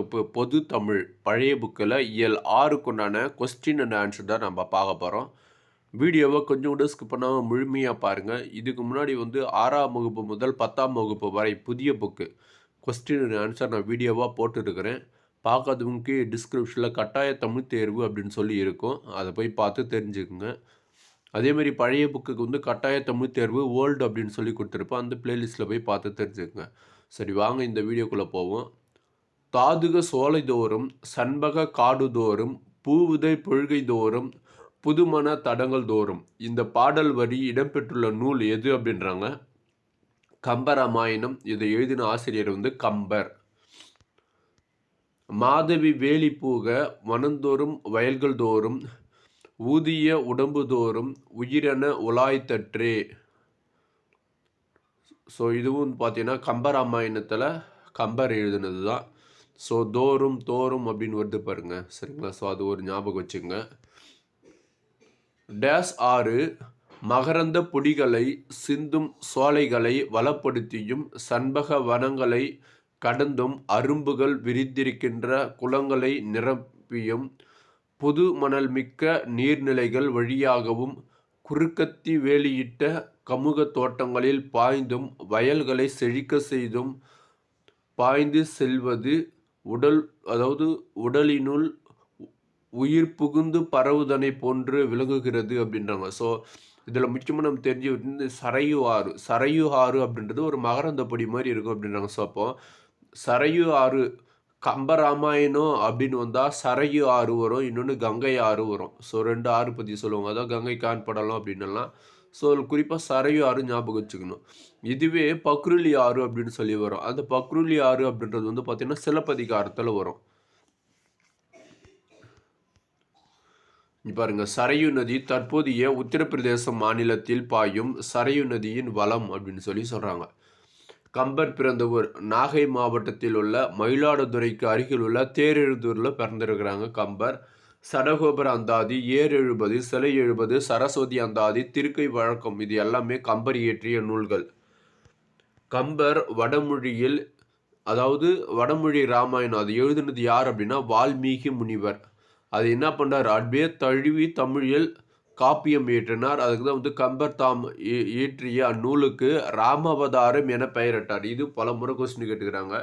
இப்போ பொது தமிழ் பழைய புக்கில் இயல் ஆறுக்குண்டான கொஸ்டின் அண்ட் ஆன்சர் தான் நம்ம பார்க்க போகிறோம் வீடியோவை கொஞ்சம் கூட ஸ்கிப் பண்ணாமல் முழுமையாக பாருங்கள் இதுக்கு முன்னாடி வந்து ஆறாம் வகுப்பு முதல் பத்தாம் வகுப்பு வரை புதிய புக்கு. கொஸ்டின் அண்ட் ஆன்சர் நான் வீடியோவாக போட்டுருக்கிறேன். பார்க்காதவங்களுக்கு டிஸ்கிரிப்ஷனில் கட்டாய தமிழ் தேர்வு அப்படின்னு சொல்லி இருக்கும். அதை போய் பார்த்து தெரிஞ்சுக்குங்க. அதேமாதிரி பழைய புக்குக்கு வந்து கட்டாய தமிழ் தேர்வு வேர்ல்டு அப்படின்னு சொல்லி கொடுத்துருப்போம் அந்த பிளேலிஸ்ட்டில் போய் பார்த்து தெரிஞ்சுக்குங்க. சரி வாங்க இந்த வீடியோக்குள்ளே போவோம். தாதுக சோலைதோறும் சண்பக காடுதோறும் பூவுதை பொழுகை தோறும் புதுமண தடங்கள் தோறும் இந்த பாடல் வரி இடம்பெற்றுள்ள நூல் எது அப்படின்றாங்க? கம்பராமாயணம். இதை எழுதின ஆசிரியர் வந்து கம்பர். மாதவி வேலி பூக வனந்தோறும் வயல்கள் தோறும் ஊதிய உடம்பு தோறும் உயிரென உலாய்த்தற்றே. ஸோ இதுவும் பார்த்தீங்கன்னா கம்பராமாயணத்தில் கம்பர் எழுதுனது தான் ஸோ தோறும் தோறும் அப்படின்னு வருது பாருங்க. சரிங்களா? ஸோ அது ஒரு ஞாபகம் வச்சுங்க டேஸ் ஆறு மகரந்த பொடிகளை சிந்தும் சோலைகளை வளப்படுத்தியும் சண்பக வனங்களை கடந்தும் அரும்புகள் விரித்திருக்கின்ற குளங்களை நிரப்பியும் புது மணல் மிக்க நீர்நிலைகள் வழியாகவும் குறுக்கத்தி வேலியிட்ட கமுக தோட்டங்களில் பாய்ந்தும் வயல்களை செழிக்க செய்தும் பாய்ந்து செல்வது உடல் அதாவது உடலினுள் உயிர் புகுந்து பரவுதனை போன்று விளங்குகிறது அப்படின்றாங்க ஸோ இதில் முக்கியமாக நம்ம தெரிஞ்சு வந்து சரையு ஆறு சரையு ஆறு அப்படின்றது ஒரு மகரந்த பொடி மாதிரி இருக்கும் அப்படின்றாங்க. ஸோ அப்போ சரையு ஆறு கம்பராமாயணம் அப்படின்னு வந்தால் சரையு ஆறு வரும் இன்னொன்று கங்கை ஆறு வரும். ஸோ ரெண்டு ஆறு பற்றி சொல்லுவாங்க. அதான் கங்கை கான்படலாம் அப்படின்னலாம். ஸோ குறிப்பாக சரையு ஆறு ஞாபகம் வச்சுக்கணும். இதுவே பக்ருலி ஆறு அப்படின்னு சொல்லி வரும். அந்த பக்ருலி ஆறு அப்படின்றது வந்து பார்த்திங்கன்னா சிலப்பதிகாரத்தில் வரும். பாருங்க. சரையு நதி தற்போதைய உத்தரப்பிரதேச மாநிலத்தில் பாயும் சரையு நதியின் வளம் அப்படின்னு சொல்லி சொல்கிறாங்க கம்பர் பிறந்த ஊர். நாகை மாவட்டத்தில் உள்ள மயிலாடுதுறைக்கு அருகில் உள்ள தேரெழுதூரில் பிறந்திருக்கிறாங்க கம்பர். சடகோபுர அந்தாதி ஏர் எழுபது சிலை எழுபது சரஸ்வதி அந்தாதி திருக்கை வழக்கம் இது எல்லாமே கம்பர் இயற்றிய நூல்கள். கம்பர் வடமொழியில் அதாவது வடமொழி ராமாயணம் அது எழுதுனது யார் அப்படின்னா வால்மீகி முனிவர். அது என்ன பண்ணார்? அப்படியே தழுவி தமிழில் காப்பியம் இயற்றினார். அதுக்கு தான் வந்து கம்பர் தாம் இயற்றிய அந்நூலுக்கு ராமவதாரம் என பெயரிட்டார். இது பல முறை கொஸ்டின் கேட்டுக்கிறாங்க.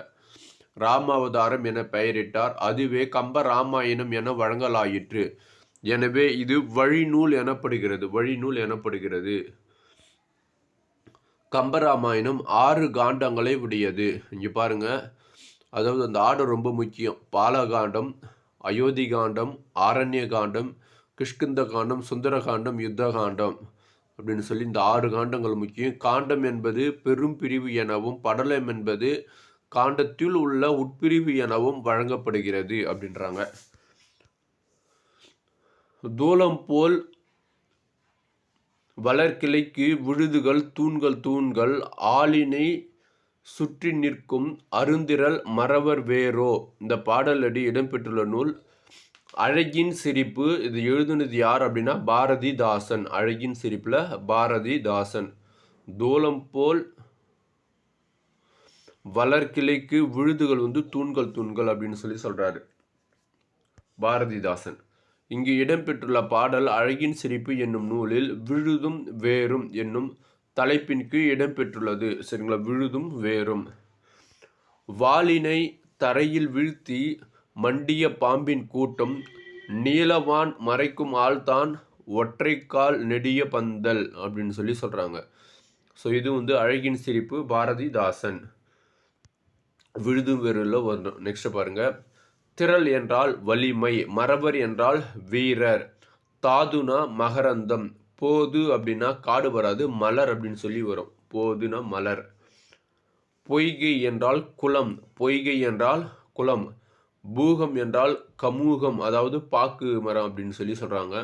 ராமாவதாரம் என பெயரிட்டார். அதுவே கம்ப ராமாயணம் என வழங்கலாயிற்று. எனவே இது வழிநூல் எனப்படுகிறது. வழிநூல் எனப்படுகிறது. கம்பராமாயணம் ஆறு காண்டங்களை உடையது. இங்கே பாருங்க. அதாவது அந்த ஆர்டர் ரொம்ப முக்கியம். பாலகாண்டம் அயோத்தி காண்டம் ஆரண்ய காண்டம் கிஷ்கிந்த காண்டம் சுந்தர காண்டம் யுத்த காண்டம் அப்படின்னு சொல்லி இந்த ஆறு காண்டங்கள் முக்கியம். காண்டம் என்பது பெரும் பிரிவு எனவும் படலம் என்பது காண்டத்தில் உள்ள உட்பிரிவு எனவும் வழங்கப்படுகிறது அப்படின்றாங்க. தூலம் போல் வளர்கிளைக்கு விழுதுகள் தூண்கள் தூண்கள் ஆளினை சுற்றி நிற்கும் அருந்திரல் மறவர் வேரோ இந்த பாடலடி இடம்பெற்றுள்ள நூல் அழகின் சிரிப்பு. இது எழுதுனது யார் அப்படின்னா பாரதிதாசன். அழகின் சிரிப்பில் பாரதிதாசன். தூலம் போல் வளர்கிளைக்கு விழுதுகள் வந்து தூண்கள் தூண்கள் அப்படின்னு சொல்லி சொல்கிறாரு பாரதிதாசன். இங்கு இடம்பெற்றுள்ள பாடல் அழகின் சிரிப்பு என்னும் நூலில் விழுதும் வேறும் என்னும் தலைப்பின் கீழ் இடம்பெற்றுள்ளது. சரிங்களா? விழுதும் வேறும். வாளினை தரையில் வீழ்த்தி மண்டிய பாம்பின் கூட்டம் நீலவான் மறைக்கும் ஆள்தான் ஒற்றைக்கால் நெடிய பந்தல் அப்படின்னு சொல்லி சொல்கிறாங்க ஸோ இது வந்து அழகின் சிரிப்பு பாரதிதாசன். விழுதும் வெறுல வரும் நெக்ஸ்ட் பாருங்க. திரள் என்றால் வலிமை மரபர் என்றால் வீரர். தாதுனா மகரந்தம். போது அப்படின்னா காடு வராது மலர் அப்படின்னு சொல்லி வரும். போதுனா மலர். பொய்கை என்றால் குளம். பொய்கை என்றால் குளம். பூகம் என்றால் கமூகம் அதாவது பாக்கு மரம் அப்படின்னு சொல்லி சொல்கிறாங்க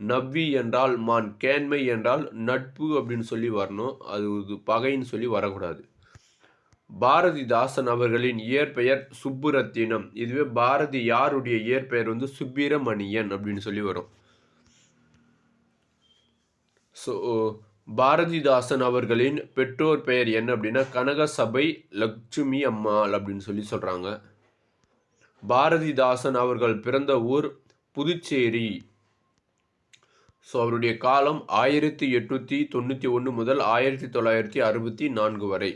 நவ்வி என்றால் மான். கேண்மை என்றால் நட்பு அப்படின்னு சொல்லி வரணும். அது பகைன்னு சொல்லி வரக்கூடாது. பாரதிதாசன் அவர்களின் இயற்பெயர் சுப்புரத்தினம். இதுவே பாரதி யாருடைய இயற்பெயர் வந்து சுப்பிரமணியன் அப்படின்னு சொல்லி வரும். ஸோ பாரதிதாசன் அவர்களின் பெற்றோர் பெயர் என்ன அப்படின்னா கனகசபை லட்சுமி அம்மாள் அப்படின்னு சொல்லி சொல்கிறாங்க பாரதிதாசன் அவர்கள் பிறந்த ஊர் புதுச்சேரி. ஸோ அவருடைய காலம் ஆயிரத்தி எட்நூற்றி தொண்ணூற்றி ஒன்று முதல் ஆயிரத்தி தொள்ளாயிரத்தி அறுபத்தி நான்கு வரை.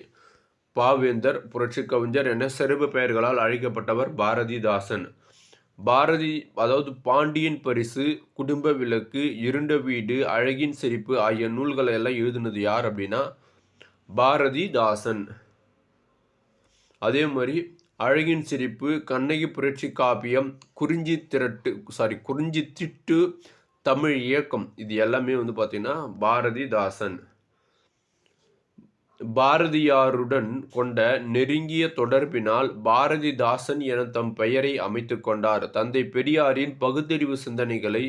பாவேந்தர் புரட்சி கவிஞர் என சிறப்பு பெயர்களால் அழைக்கப்பட்டவர் பாரதிதாசன். பாரதி அதாவது பாண்டியன் பரிசு குடும்ப விளக்கு இருண்ட வீடு அழகின் சிரிப்பு ஆகிய நூல்களை எல்லாம் எழுதுனது யார் அப்படின்னா பாரதிதாசன். அதே மாதிரி அழகின் சிரிப்பு கண்ணகி புரட்சி காப்பியம் குறிஞ்சி திரட்டு சாரி குறிஞ்சி திட்டு தமிழ் இயக்கம் இது எல்லாமே வந்து பார்த்திங்கன்னா பாரதிதாசன். பாரதியாருடன் கொண்ட நெருங்கிய தொடர்பினால் பாரதிதாசன் என தம் பெயரை அமைத்து கொண்டார். தந்தை பெரியாரின் பகுத்தறிவு சிந்தனைகளை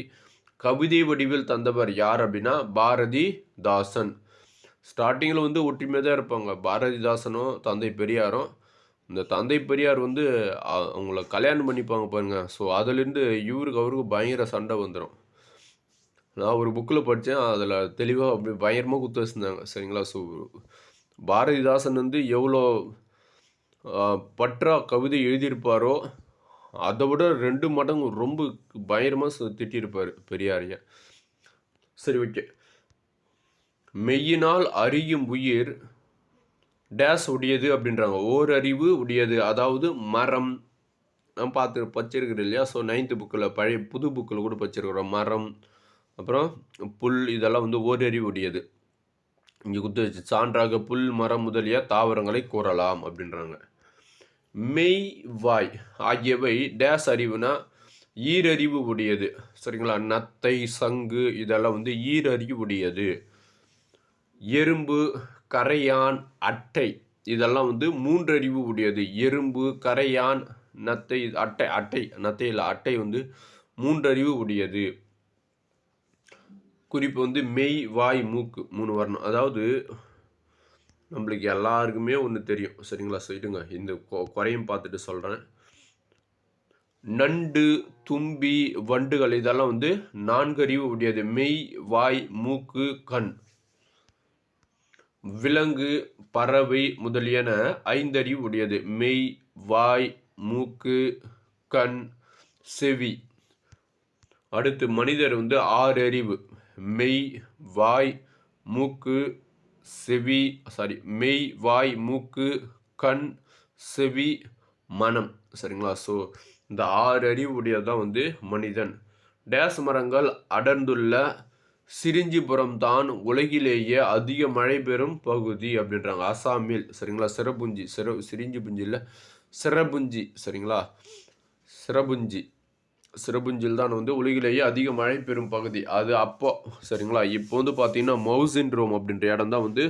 கவிதை வடிவில் தந்தவர் யார் அப்படின்னா பாரதிதாசன். ஸ்டார்டிங்கில் வந்து ஒற்றுமையாக தான் இருப்பாங்க. பாரதிதாசனும் தந்தை பெரியாரும் இந்த தந்தை பெரியார் வந்து அவங்கள கல்யாணம் பண்ணிப்பாங்க பாருங்க. ஸோ அதுலேருந்து இவருக்கு அவருக்கு பயங்கர சண்டை வந்துடும் நான் ஒரு புக்கில் படித்தேன் அதில் தெளிவாக அப்படி பயங்கரமாக குத்து வச்சுருந்தாங்க. சரிங்களா? ஸோ பாரதிதாசன் வந்து எவ்வளோ பற்றா கவிதை எழுதியிருப்பாரோ அதை விட ரெண்டு மடங்கு ரொம்ப பயங்கரமாக திட்டியிருப்பார் பெரியாரிய சரி ஓகே. மெய்யினால் அறியும் உயிர் டேஸ் உடையது அப்படின்றாங்க. ஓரறிவு உடையது அதாவது மரம். நான் பார்த்து பச்சிருக்கிறேன் இல்லையா? ஸோ நைன்த்து புக்கில் பழைய புது புக்கில் கூட பச்சிருக்கிறோம் மரம் அப்புறம் புல் இதெல்லாம் வந்து ஓரறிவு உடையது. இங்கே குத்து வச்சு சான்றாக புல் மரம் முதலிய தாவரங்களை கூறலாம் அப்படின்றாங்க. மெய் வாய் ஆகியவை டேஸ் அறிவுனா ஈரறிவு உடையது. சரிங்களா? நத்தை சங்கு இதெல்லாம் வந்து ஈரறிவு உடையது. எறும்பு கரையான் அட்டை இதெல்லாம் வந்து மூன்றறிவு உடையது. எறும்பு கரையான் நத்தை அட்டை அட்டை நத்தையில் அட்டை வந்து மூன்றறிவு உடையது. குறிப்பு வந்து மெய் வாய் மூக்கு மூணு வரணும். அதாவது நம்மளுக்கு எல்லாருக்குமே ஒன்று தெரியும். சரிங்களா? சொல்லிடுங்க இந்த குறையும் பார்த்துட்டு சொல்கிறேன் நண்டு தும்பி வண்டுகள் இதெல்லாம் வந்து நான்கறிவு உடையது. மெய் வாய் மூக்கு கண். விலங்கு பறவை முதலியன ஐந்தறிவு உடையது. மெய் வாய் மூக்கு கண் செவி. அடுத்து மனிதர் வந்து ஆறு அறிவு. மெய் வாய் மூக்கு செவி சாரி மெய் வாய் மூக்கு கண் செவி மனம். சரிங்களா? ஸோ இந்த ஆறு அறிவுடையது தான் வந்து மனிதன். டேஸ் மரங்கள் அடர்ந்துள்ள சிரிஞ்சிபுரம் தான் உலகிலேயே அதிக மழை பெறும் பகுதி அப்படின்றாங்க. அசாமில் சரிங்களா? சிறப்புஞ்சி சிற சிரிஞ்சி புஞ்சி இல்லை சிறப்புஞ்சி சரிங்களா? சிறப்புஞ்சி. சிறப்புஞ்சில் தான் வந்து உலகிலேயே அதிக மழை பெறும் பகுதி. அது அப்போ சரிங்களா? இப்போ வந்து பார்த்தீங்கன்னா மவுசின்ரோம் அப்படின்ற இடம் தான் வந்து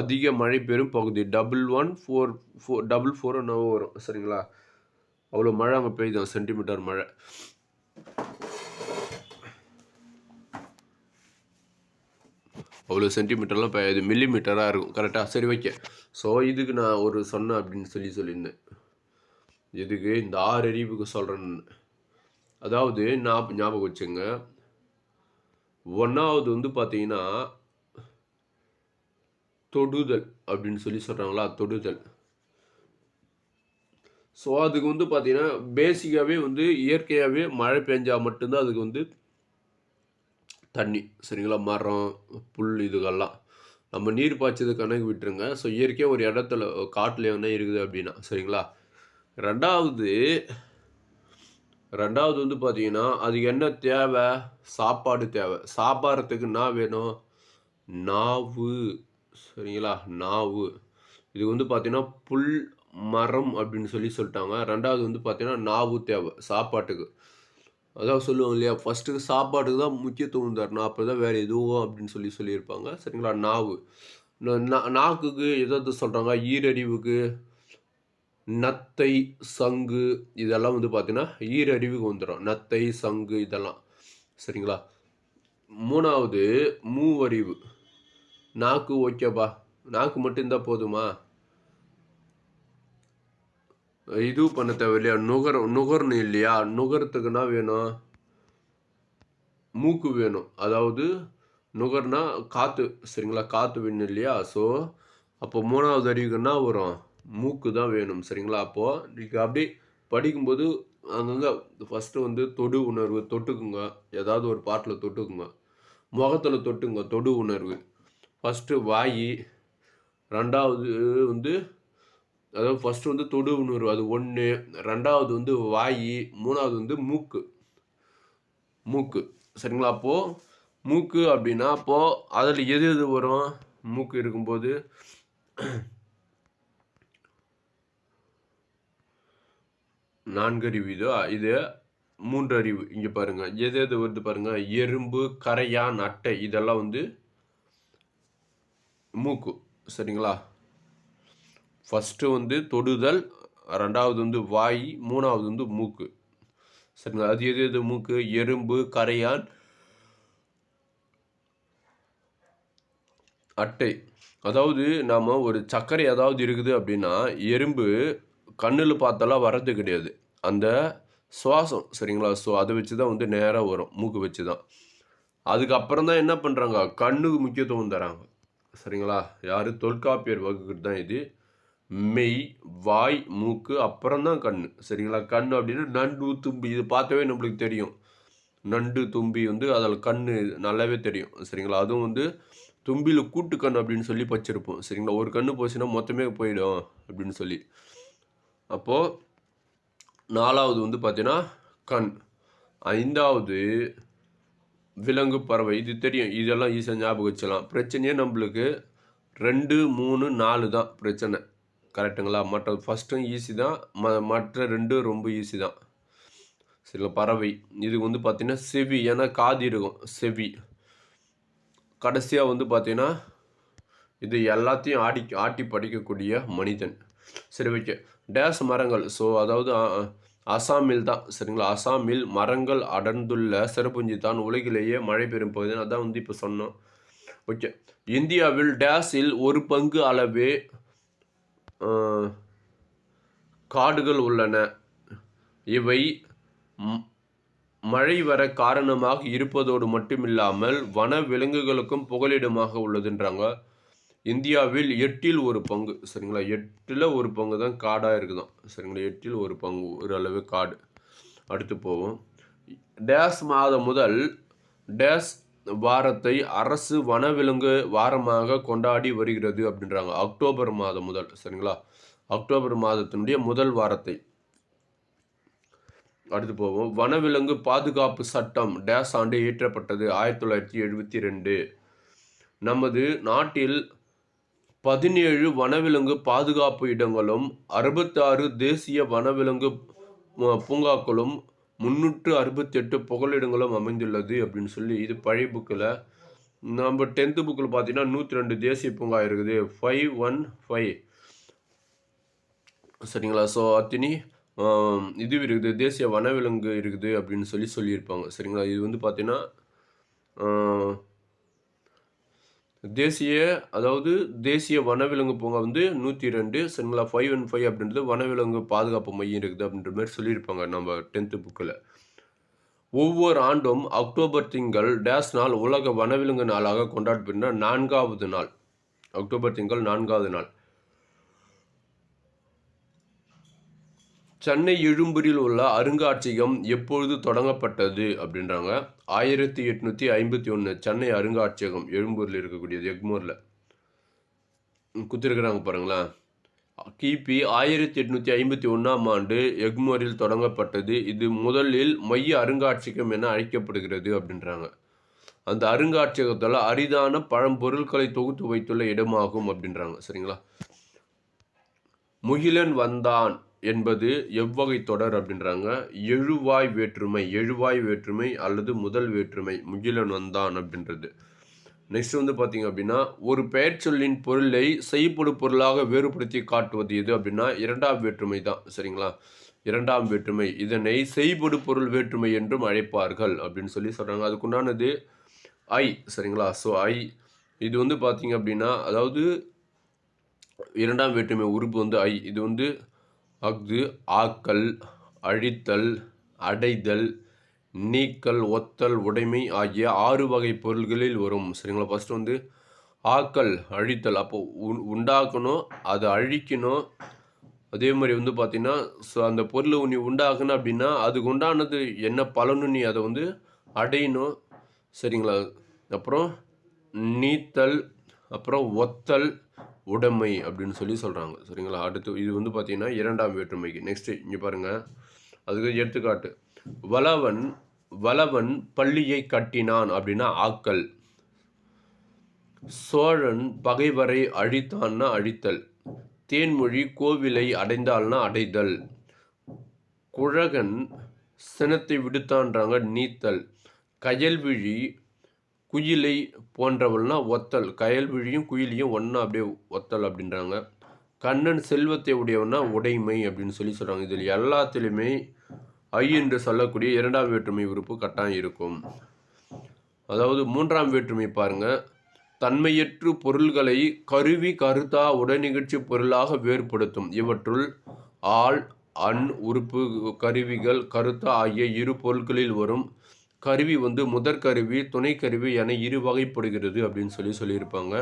அதிக மழை பெறும் பகுதி. Double one four four double four என்னவோ வரும் சரிங்களா? அவ்வளோ மழை அங்கே பெய்யுது சென்டிமீட்டர் மழை. அவ்வளோ சென்டிமீட்டர்லாம் பெய்யாது மில்லி மீட்டராக இருக்கும். கரெக்டாக சரி வைக்க ஸோ இதுக்கு நான் ஒரு சொன்னேன் அப்படின்னு சொல்லி சொல்லியிருந்தேன். இதுக்கு இந்த ஆறு அறிவுக்கு சொல்கிறேன்னு அதாவது ஞாபகம் ஞாபகம் வச்சுங்க. ஒன்றாவது வந்து பார்த்தீங்கன்னா தொடுதல் அப்படின்னு சொல்லி சொல்கிறாங்களா தொடுதல். ஸோ அதுக்கு வந்து பார்த்தீங்கன்னா பேசிக்காகவே வந்து இயற்கையாகவே மழை பெஞ்சால் மட்டும்தான் அதுக்கு வந்து தண்ணி சரிங்களா மரம் புல் இதுகெல்லாம் நம்ம நீர் பாய்ச்சது கணக்கு விட்டுருங்க. ஸோ இயற்கையாக ஒரு இடத்துல காட்டில் என்ன இருக்குது அப்படின்னா சரிங்களா? ரெண்டாவது ரெண்டாவது வந்து பார்த்தீங்கன்னா அது என்ன தேவை? சாப்பாடு தேவை. சாப்பாடுறதுக்கு என்ன வேணும்? நாவு. சரிங்களா? நாவு. இது வந்து பார்த்தீங்கன்னா புல் மரம் அப்படின்னு சொல்லி சொல்லிட்டாங்க. ரெண்டாவது வந்து பார்த்தீங்கன்னா நாவு தேவை. சாப்பாட்டுக்கு. அதான் சொல்லுவாங்க இல்லையா? ஃபஸ்ட்டுக்கு சாப்பாட்டுக்கு தான் முக்கியத்துவம் தரணும். அப்போ தான் வேறு எதுவும் அப்படின்னு சொல்லி சொல்லியிருப்பாங்க. சரிங்களா? நாவு. நாக்குக்கு எதாவது சொல்கிறாங்க ஈரறிவுக்கு நத்தை சங்கு இதெல்லாம் வந்து பார்த்தீங்கன்னா ஈரறிவுக்கு வந்துடும் நத்தை சங்கு இதெல்லாம். சரிங்களா? மூணாவது மூவறிவு நாக்கு ஓகேப்பா. நாக்கு மட்டும் இருந்தால் போதுமா? இது பண்ண தேவையில்லையா? நுகர் நுகர்னு இல்லையா? நுகரத்துக்குன்னா வேணும். மூக்கு வேணும். அதாவது நுகர்னா காற்று சரிங்களா? காற்று வேணும் இல்லையா? ஸோ அப்போ மூணாவது அறிவுக்குன்னா வரும். மூக்கு தான் வேணும் சரிங்களா? அப்போது நீங்கள் அப்படியே படிக்கும்போது அங்கங்கே ஃபஸ்ட்டு வந்து தொடு உணர்வு தொட்டுக்குங்க. ஏதாவது ஒரு பாட்டில் தொட்டுக்குங்க. முகத்தில் தொட்டுங்க தொடு உணர்வு. ஃபஸ்ட்டு வாய். ரெண்டாவது வந்து அதாவது ஃபஸ்ட்டு வந்து தொடு உணர்வு அது ஒன்று ரெண்டாவது வந்து வாய். மூணாவது வந்து மூக்கு. மூக்கு. சரிங்களா? அப்போது மூக்கு அப்படின்னா அப்போது அதில் எது எது வரும்? மூக்கு இருக்கும்போது நான்கறிவு இது இது மூன்று அறிவு இங்கே பாருங்கள் எது எது வருது பாருங்கள் எறும்பு கரையான் அட்டை இதெல்லாம் வந்து மூக்கு. சரிங்களா? ஃபஸ்ட்டு வந்து தொடுதல் ரெண்டாவது வந்து வாய் மூணாவது வந்து மூக்கு. சரிங்களா? அது எது எது மூக்கு? எறும்பு கரையான் அட்டை. அதாவது நாம் ஒரு சர்க்கரை ஏதாவது இருக்குது அப்படின்னா எறும்பு கண்ணில் பார்த்தாலாம் வர்றது கிடையாது. அந்த சுவாசம் சரிங்களா? ஸோ அதை வச்சு தான் வந்து நேராக வரும் மூக்கு வச்சு தான் அதுக்கப்புறம் தான் என்ன பண்ணுறாங்க கண்ணுக்கு முக்கியத்துவம் தராங்க சரிங்களா? யார்? தொல்காப்பியர் வகுக்கிறது தான் இது. மெய் வாய் மூக்கு அப்புறம் தான் கண் சரிங்களா? கண் அப்படின்னா நண்டு தும்பி இது பார்த்தவே நம்மளுக்கு தெரியும். நண்டு தும்பி வந்து அதில் கண் நல்லாவே தெரியும் சரிங்களா? அதுவும் வந்து தும்பியில் கூட்டு கண் அப்படின்னு சொல்லி வச்சுருப்போம் சரிங்களா? ஒரு கண் போச்சுன்னா மொத்தமே போயிடும் அப்படின்னு சொல்லி. அப்போது நாலாவது வந்து பார்த்தீங்கன்னா கண். ஐந்தாவது விலங்கு பறவை. இது தெரியும். இதெல்லாம் ஈஸியாக ஞாபகம் வச்சலாம் பிரச்சனையே நம்மளுக்கு ரெண்டு மூணு நாலு தான் பிரச்சனை. கரெக்டுங்களா மற்ற ஃபஸ்ட்டும் ஈஸி தான். ம மற்ற ரெண்டும் ரொம்ப ஈஸி தான். சில பறவை. இது வந்து பார்த்திங்கன்னா செவி. ஏன்னா காது இருக்கும். செவி. கடைசியாக வந்து பார்த்திங்கன்னா இது எல்லாத்தையும் ஆடி ஆட்டி படிக்கக்கூடிய மனிதன். சரி வைக்க டேஸ் மரங்கள். ஸோ அதாவது அசாமில் தான். சரிங்களா? அசாமில் மரங்கள் அடர்ந்துள்ள சிறப்புஞ்சி தான். உலகிலேயே மழை பெறும் பகுதி. அதான் வந்து இப்போ சொன்னோம். ஓகே இந்தியாவில் டேஸில் ஒரு பங்கு அளவே காடுகள் உள்ளன. இவை மழை வர காரணமாக இருப்பதோடு மட்டுமில்லாமல் வன விலங்குகளுக்கும் புகலிடமாக உள்ளதுன்றாங்க. இந்தியாவில் எட்டில் ஒரு பங்கு சரிங்களா? எட்டில் ஒரு பங்கு தான் காடாக இருக்குதான் சரிங்களா? எட்டில் ஒரு பங்கு ஒரு அளவு காடு. அடுத்து போவோம். டேஸ் மாதம் முதல் டேஸ் வாரத்தை அரசு வனவிலங்கு வாரமாக கொண்டாடி வருகிறது அப்படின்றாங்க. அக்டோபர் மாதம் முதல் சரிங்களா? அக்டோபர் மாதத்தினுடைய முதல் வாரத்தை. அடுத்து போவோம். வனவிலங்கு பாதுகாப்பு சட்டம் டேஸ் ஆண்டு இயற்றப்பட்டது. ஆயிரத்தி தொள்ளாயிரத்தி எழுபத்தி ரெண்டு. நமது நாட்டில் பதினேழு வனவிலங்கு பாதுகாப்பு இடங்களும் அறுபத்தாறு தேசிய வனவிலங்கு பூங்காக்களும் முந்நூற்று அறுபத்தெட்டு புகலிடங்களும் அமைந்துள்ளது அப்படின்னு சொல்லி இது பழைய புக்கில் நம்ம டென்த்து புக்கில் பார்த்தீங்கன்னா நூற்றி ரெண்டு தேசிய பூங்கா இருக்குது. ஃபைவ் ஒன் ஃபைவ் சரிங்களா? ஸோ அத்தினி இது இருக்குது. தேசிய வனவிலங்கு இருக்குது அப்படின்னு சொல்லி சொல்லியிருப்பாங்க. சரிங்களா? இது வந்து பார்த்தீங்கன்னா தேசிய அதாவது தேசிய வனவிலங்கு பூங்கா வந்து நூற்றி ரெண்டு சென்மலா ஃபைவ் ஒன் ஃபைவ் அப்படின்றது வனவிலங்கு பாதுகாப்பு மையம் இருக்குது அப்படின்ற மாதிரி சொல்லியிருப்பாங்க நம்ம டென்த்து புக்கில் ஒவ்வொரு ஆண்டும் அக்டோபர் திங்கள் டேஸ் நாள் உலக வனவிலங்கு நாளாக கொண்டாடப்படுகின்ற நான்காவது நாள். அக்டோபர் திங்கள் நான்காவது நாள். சென்னை எழும்பூரில் உள்ள அருங்காட்சியகம் எப்பொழுது தொடங்கப்பட்டது அப்படின்றாங்க. ஆயிரத்தி எட்நூற்றி ஐம்பத்தி ஒன்று சென்னை அருங்காட்சியகம் எழும்பூரில் இருக்கக்கூடியது எக்மூரில். குத்திருக்கிறாங்க பாருங்களேன் கிபி ஆயிரத்தி எட்நூற்றி ஐம்பத்தி ஒன்றாம் ஆண்டு எக்மோரில் தொடங்கப்பட்டது. இது முதலில் மைய அருங்காட்சியகம் என அழைக்கப்படுகிறது அப்படின்றாங்க. அந்த அருங்காட்சியகத்தில் அரிதான பழம்பொருட்களை தொகுத்து வைத்துள்ள இடமாகும் அப்படின்றாங்க. சரிங்களா? முகிலன் வந்தான். என்பது எவ்வகை தொடர் அப்படின்றாங்க. எழுவாய் வேற்றுமை எழுவாய் வேற்றுமை அல்லது முதல் வேற்றுமை முகிலன் வந்தான் அப்படின்றது. நெக்ஸ்ட் வந்து பார்த்தீங்க அப்படின்னா ஒரு பெயர் சொல்லின் பொருளை செய்யப்படு பொருளாக வேறுபடுத்தி காட்டுவது எது அப்படின்னா இரண்டாம் வேற்றுமை தான் சரிங்களா? இரண்டாம் வேற்றுமை இதனை செய்படு பொருள் வேற்றுமை என்றும் அழைப்பார்கள் அப்படின்னு சொல்லி சொல்கிறாங்க அதுக்குண்டானது ஐ சரிங்களா? ஸோ ஐ இது வந்து பார்த்தீங்க அப்படின்னா அதாவது இரண்டாம் வேற்றுமை உறுப்பு வந்து ஐ இது வந்து அஃது ஆக்கல் அழித்தல் அடைதல் நீக்கல் ஒத்தல் உடைமை ஆகிய ஆறு வகை பொருள்களில் வரும். சரிங்களா? ஃபஸ்ட்டு வந்து ஆக்கல் அழித்தல். அப்போ உண்டாக்கணும் அதை அழிக்கணும். அதே மாதிரி வந்து பார்த்திங்கன்னா ஸோ அந்த பொருள் நீ உண்டாகணும் அப்படின்னா அதுக்கு உண்டானது என்ன பலனு நீ அதை வந்து அடையணும். சரிங்களா? அப்புறம் நீத்தல் அப்புறம் ஒத்தல் உடைமை அப்படின்னு சொல்லி சொல்கிறாங்க சரிங்களா? அடுத்து இது வந்து பார்த்திங்கன்னா இரண்டாம் வேற்றுமைக்கு. நெக்ஸ்ட்டு இங்கே பாருங்கள் அதுக்கு எடுத்துக்காட்டு. வளவன் வளவன் பள்ளியை கட்டினான் அப்படின்னா ஆக்கல். சோழன் பகைவரை அழித்தான்னா அழித்தல். தேன்மொழி கோவிலை அடைந்தால்னா அடைதல். குழகன் சினத்தை விடுத்தான்றாங்க நீத்தல். கயல்விழி குயிலை போன்றவள்னா ஒத்தல். கயல்விழியும் குயிலையும் ஒன்றா அப்படியே ஒத்தல் அப்படின்றாங்க. கண்ணன் செல்வத்தை உடையவனா உடைமை அப்படின்னு சொல்லி சொல்கிறாங்க இதில் எல்லாத்துலேயுமே ஐ என்று சொல்லக்கூடிய இரண்டாம் வேற்றுமை உறுப்பு கட்டாயம் இருக்கும். அதாவது மூன்றாம் வேற்றுமை பாருங்கள் தன்மையற்று பொருள்களை கருவி கருத்தா உடனிகழ்ச்சி பொருளாக வேறுபடுத்தும். இவற்றுள் ஆள் அன் உறுப்பு கருவிகள் கருத்தா ஆகிய இரு பொருட்களில் வரும் கருவி வந்து முதற் கருவி துணை கருவி என இரு வகைப்படுகிறது அப்படின்னு சொல்லி சொல்லியிருப்பாங்க.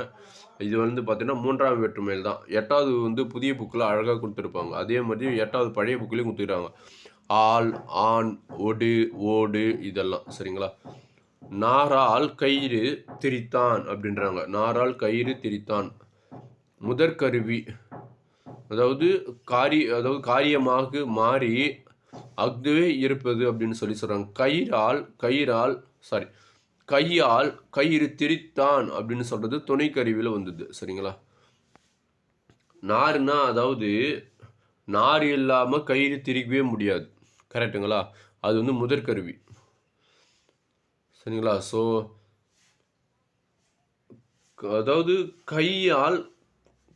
இது வந்து பார்த்திங்கன்னா மூன்றாம் வேற்றுமையில் தான். எட்டாவது வந்து புதிய புக்கில் அழகாக கொடுத்துருப்பாங்க. அதே மாதிரி எட்டாவது பழைய புக்கிலையும் கொடுத்துருக்காங்க. ஆள் ஆண் ஒடு ஓடு இதெல்லாம். சரிங்களா? நாரால் கயிறு திரித்தான் அப்படின்றாங்க. நாரால் கயிறு திரித்தான். முதற்கருவி அதாவது காரி அதாவது காரியமாக மாறி அதுவே இருப்பது அப்படின்னு சொல்லி சொல்கிறாங்க கயிறால் கயிறால் சாரி கையால் கயிறு திரித்தான் அப்படின்னு சொல்கிறது துணை கருவியில் வந்தது. சரிங்களா? நார்னா அதாவது நார் இல்லாமல் கயிறு திரிக்கவே முடியாது. கரெக்டுங்களா அது வந்து முதற்கருவி. சரிங்களா? ஸோ அதாவது கையால்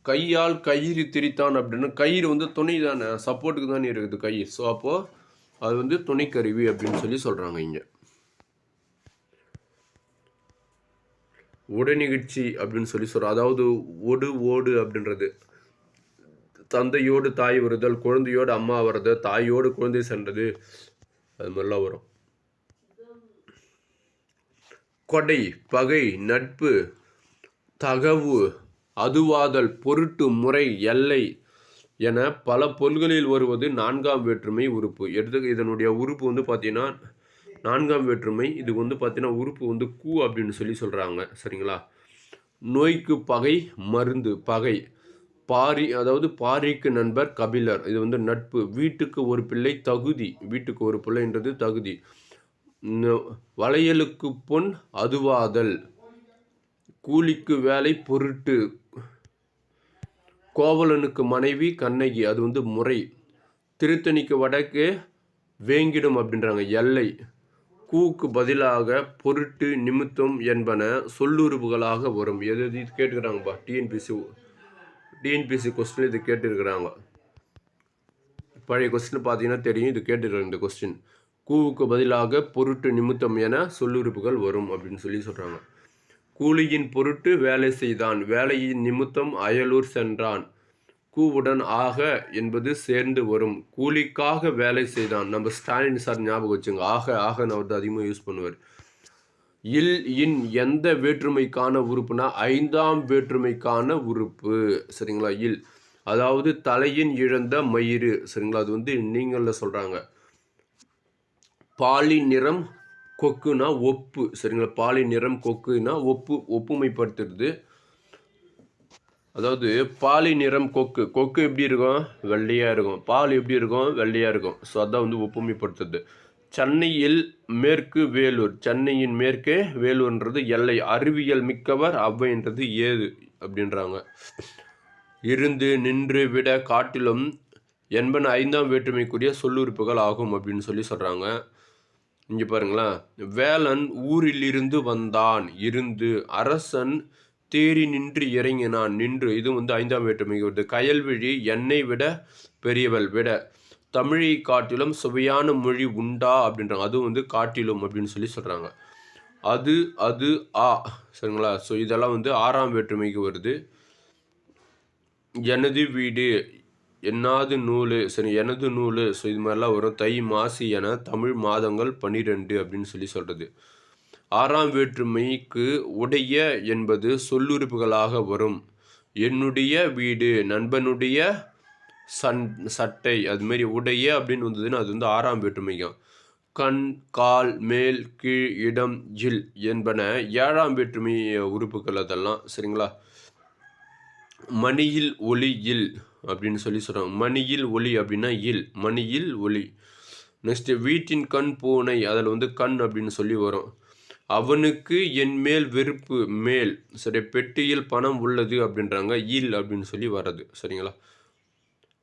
கையால் கயிறு திரித்தான் அப்படின்னு. கயிறு வந்து துணை தானே சப்போர்ட்டுக்கு தானே இருக்குது கை. ஸோ அப்போது அது வந்து துணைக்கருவி அப்படின்னு சொல்லி சொல்கிறாங்க இங்கே. உடனிகழ்ச்சி அப்படின்னு சொல்லி சொல்கிறோம் அதாவது ஒடு ஓடு அப்படின்றது. தந்தையோடு தாய் வருதல் குழந்தையோடு அம்மா வருது தாயோடு குழந்தை சென்றது. அது மாதிரிலாம் வரும். கொடை பகை நட்பு தகவு அதுவாதல் பொருட்டு முறை எல்லை என பல பொருள்களில் வருவது நான்காம் வேற்றுமை உறுப்பு. எடுத்து இதனுடைய உறுப்பு வந்து பார்த்தீங்கன்னா நான்காம் வேற்றுமை இது வந்து பார்த்தீங்கன்னா உறுப்பு வந்து கூ அப்படின்னு சொல்லி சொல்கிறாங்க சரிங்களா? நோய்க்கு பகை மருந்து பகை. பாரி அதாவது பாரிக்கு நண்பர் கபிலர். இது வந்து நட்பு. வீட்டுக்கு ஒரு பிள்ளை தகுதி. வீட்டுக்கு ஒரு பிள்ளைன்றது தகுதி. வளையலுக்கு பொன் அதுவாதல். கூலிக்கு வேலை பொருட்டு. கோவலனுக்கு மனைவி கண்ணகி அது வந்து முறை. திருத்தணிக்கு வடக்கு வேங்கிடும் அப்படின்றாங்க. எல்லை. கூக்கு பதிலாக பொருட்டு நிமித்தம் என்பன சொல்லுறுப்புகளாக வரும். எது எது கேட்டுக்கிறாங்கப்பா. டிஎன்பிசி டிஎன்பிசி கொஸ்டின் இது கேட்டுருக்கிறாங்க பழைய கொஸ்டின் பார்த்தீங்கன்னா தெரியும் இது கேட்டுருக்காங்க இந்த கொஸ்டின் கூவுக்கு பதிலாக பொருட்டு நிமித்தம் என சொல்லுறுப்புகள் வரும் அப்படின்னு சொல்லி சொல்கிறாங்க கூலியின் பொருட்டு வேலை செய்தான். வேலையின் நிமித்தம் அயலூர் சென்றான். கூவுடன் ஆக என்பது சேர்ந்து வரும். கூலிக்காக வேலை செய்தான். நம்ம ஸ்டாலின் சார் ஞாபகம் வச்சுங்க. ஆக ஆக நான் அதிகமாக யூஸ் பண்ணுவார். இல் இன் எந்த வேற்றுமைக்கான உறுப்புனா ஐந்தாம் வேற்றுமைக்கான உறுப்பு. சரிங்களா? இல். அதாவது தலையின் இழந்த மயிறு. சரிங்களா? அது வந்து நீங்களில் சொல்கிறாங்க பாலி நிறம் கொக்குனா ஒப்பு சரிங்களா? பாலி நிறம் கொக்குனா ஒப்பு ஒப்புமைப்படுத்துறது. அதாவது பாலி நிறம் கொக்கு. கொக்கு எப்படி இருக்கும்? வெள்ளையாக இருக்கும். பால் எப்படி இருக்கும்? வெள்ளையாக இருக்கும். ஸோ அதான் வந்து ஒப்புமைப்படுத்துறது. சென்னையில் மேற்கு வேலூர். சென்னையின் மேற்கே வேலூர்ன்றது எல்லை. அறிவியல் மிக்கவர் அவ்வைன்றது ஏது? அப்படின்றாங்க. இருந்து நின்று விட காட்டிலும் என்பன ஐந்தாம் வேற்றுமைக்குரிய சொல்லுறுப்புகள் ஆகும் அப்படின்னு சொல்லி சொல்கிறாங்க இங்கே பாருங்களேன். வேலன் ஊரிலிருந்து வந்தான். இருந்து அரசன் தேறி நின்று இறங்கினான். நின்று இது வந்து ஐந்தாம் வேற்றுமை வருது. கயல்விழி என்னை விட பெரியவள். விட தமிழை காட்டிலும் சுவையான மொழி உண்டா அப்படின்றாங்க. அதுவும் வந்து காட்டிலும் அப்படின்னு சொல்லி சொல்கிறாங்க அது அது ஆ. சரிங்களா? ஸோ இதெல்லாம் வந்து ஆறாம் வேற்றுமைக்கு வருது. எனது வீடு என்னாது நூல்? சரி எனது நூல். ஸோ இது மாதிரிலாம் வரும். தை மாசி என தமிழ் மாதங்கள் பன்னிரெண்டு அப்படின்னு சொல்லி சொல்கிறது ஆறாம் வேற்றுமைக்கு உடைய என்பது சொல்லுறுப்புகளாக வரும். என்னுடைய வீடு நண்பனுடைய சன் சட்டை அதுமாரி உடைய அப்படின்னு வந்ததுன்னா அது வந்து ஆறாம் வேற்றுமைக்கும் கண் கால் மேல் கீழ் இடம் ஜில் என்பன ஏழாம் வேற்றுமை உறுப்புகள் அதெல்லாம். சரிங்களா? மணியில் ஒளியில் அப்படின்னு சொல்லி சொல்கிறாங்க மணியில் ஒளி அப்படின்னா இல் மணியில் ஒளி. நெக்ஸ்ட்டு வீட்டின் கண் பூனை அதில் வந்து கண் அப்படின்னு சொல்லி வரும். அவனுக்கு என் மேல் வெறுப்பு மேல். சரி பெட்டியில் பணம் உள்ளது அப்படின்றாங்க. ஈல் அப்படின்னு சொல்லி வர்றது. சரிங்களா?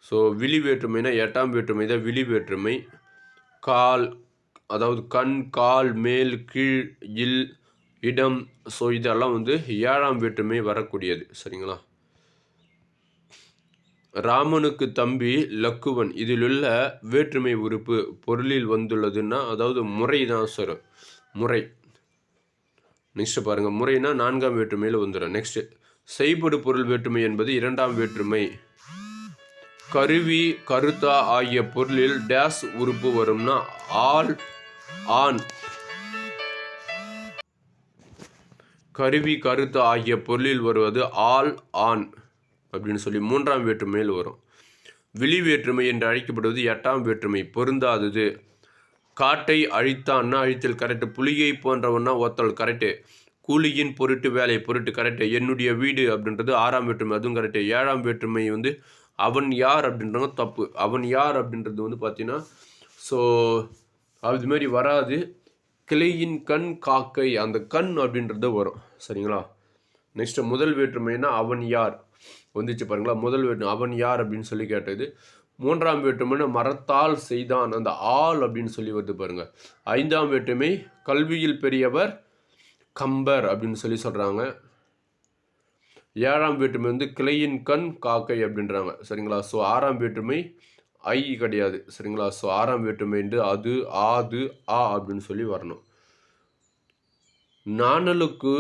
ஸோ விழி வேற்றுமைனா எட்டாம் வேற்றுமை தான் விழி வேற்றுமை கால் அதாவது கண் கால் மேல் கீழ் இல் இடம். ஸோ இதெல்லாம் வந்து ஏழாம் வேற்றுமை வரக்கூடியது. சரிங்களா? ராமனுக்கு தம்பி லக்குவன். இதிலுள்ள வேற்றுமை உறுப்பு பொருளில் வந்துள்ளதுன்னா அதாவது முறை தான் சார் முறை. நெக்ஸ்ட்டு பாருங்கள் முறைனா நான்காம் வேற்றுமையில் வந்துடும் நெக்ஸ்ட்டு செய்படு பொருள் வேற்றுமை என்பது இரண்டாம் வேற்றுமை. கருவி கருத்தா ஆகிய பொருளில் டேஸ் உறுப்பு வரும்னா ஆல் ஆன் கருவி கருத்து ஆகிய பொருளில் வருவது ஆல் ஆன் அப்படின்னு சொல்லி மூன்றாம் வேற்றுமையில் வரும். விழி வேற்றுமை என்று அழைக்கப்படுவது எட்டாம் வேற்றுமை பொருந்தாதது. காட்டை அழித்தான்னா அழித்தல் கரெக்டு புலியை போன்றவன்னா ஒத்தல் கரெக்டு கூலியின் பொருட்டு வேலை பொருட்டு கரெக்டு என்னுடைய வீடு அப்படின்றது ஆறாம் வேற்றுமை அதுவும் கரெக்டு ஏழாம் வேற்றுமை வந்து அவன் யார் அப்படின்றவங்க தப்பு. அவன் யார் அப்படின்றது வந்து பார்த்தீங்கன்னா ஸோ அதுமாரி வராது. கிளையின் கண் காக்கை அந்த கண் அப்படின்றது வரும். சரிங்களா? நெக்ஸ்ட்டு முதல் வேற்றுமைனா அவன் யார்? வந்துச்சு பாருங்களா. முதல் வேற்று அவன் யார் அப்படின்னு சொல்லி கேட்டது. மூன்றாம் வேற்றுமைன்னு மரத்தால் செய்தான். அந்த ஆள் அப்படின்னு சொல்லி வருது பாருங்க. ஐந்தாம் வேற்றுமை கல்வியில் பெரியவர் கம்பர் அப்படின்னு சொல்லி சொல்கிறாங்க ஏழாம் வேற்றுமை வந்து கிளையின் கண் காக்கை அப்படின்றாங்க. சரிங்களா? ஸோ ஆறாம் வேற்றுமை ஐ கிடையாது. சரிங்களா? ஸோ ஆறாம் வேற்றுமை என்று அது ஆது ஆ அப்படின்னு சொல்லி வரணும். நாணலுக்கு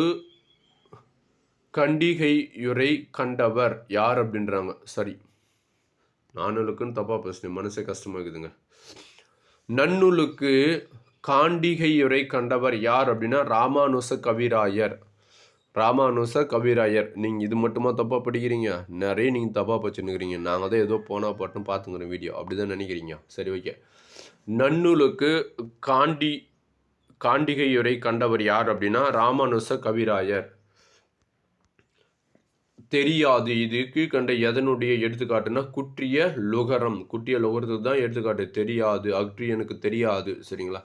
கண்டிகையுரை கண்டவர் யார் அப்படின்றாங்க சரி நானூலுக்குன்னு தப்பாக பேசினேன் மனசே கஷ்டமாகுதுங்க நன்னூலுக்கு காண்டிகையுரை கண்டவர் யார் அப்படின்னா ராமானுச கவிராயர். ராமானுச கவிராயர். நீங்கள் இது மட்டுமா தப்பாக படிக்கிறீங்க? நிறைய நீங்கள் தப்பாக படிச்சுன்னுக்கிறீங்க. நாங்கள் தான் ஏதோ போனால் பாட்டும் பார்த்துக்கிறோம் வீடியோ. அப்படி தான் நினைக்கிறீங்க. சரி ஓகே. நன்னூலுக்கு காண்டி காண்டிகையுரை கண்டவர் யார் அப்படின்னா ராமானுச கவிராயர். தெரியாது. இது கீழ்கண்ட எதனுடைய எடுத்துக்காட்டுனா குற்றிய லுகரம். குற்றிய லுகரத்துக்கு தான் எடுத்துக்காட்டு. தெரியாது. அக்ரி எனக்கு தெரியாது. சரிங்களா?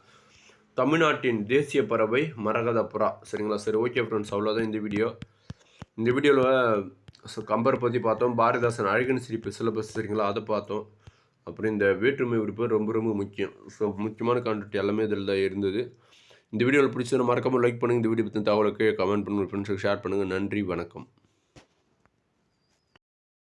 தமிழ்நாட்டின் தேசிய பறவை மரகத புறா சரிங்களா? சரி ஓகே ஃப்ரெண்ட்ஸ் அவ்வளோதான் இந்த வீடியோ இந்த வீடியோவில் கம்பர் பற்றி பார்த்தோம். பாரதிதாசன் அழகன் சிரிப்பு சிலபஸ் சரிங்களா? அதை பார்த்தோம். அப்புறம் இந்த வேற்றுமை உறுப்பு ரொம்ப ரொம்ப முக்கியம். ஸோ முக்கியமான கான்டெக்ட் எல்லாமே இதில் தான் இருந்தது. இந்த வீடியோவில் பிடிச்சதை மறக்காமல் லைக் பண்ணுங்கள் இந்த வீடியோ பற்றி தகவலுக்கு கமெண்ட் பண்ணுங்கள் ஃப்ரெண்ட்ஸுக்கு ஷேர் பண்ணுங்கள் நன்றி. வணக்கம்.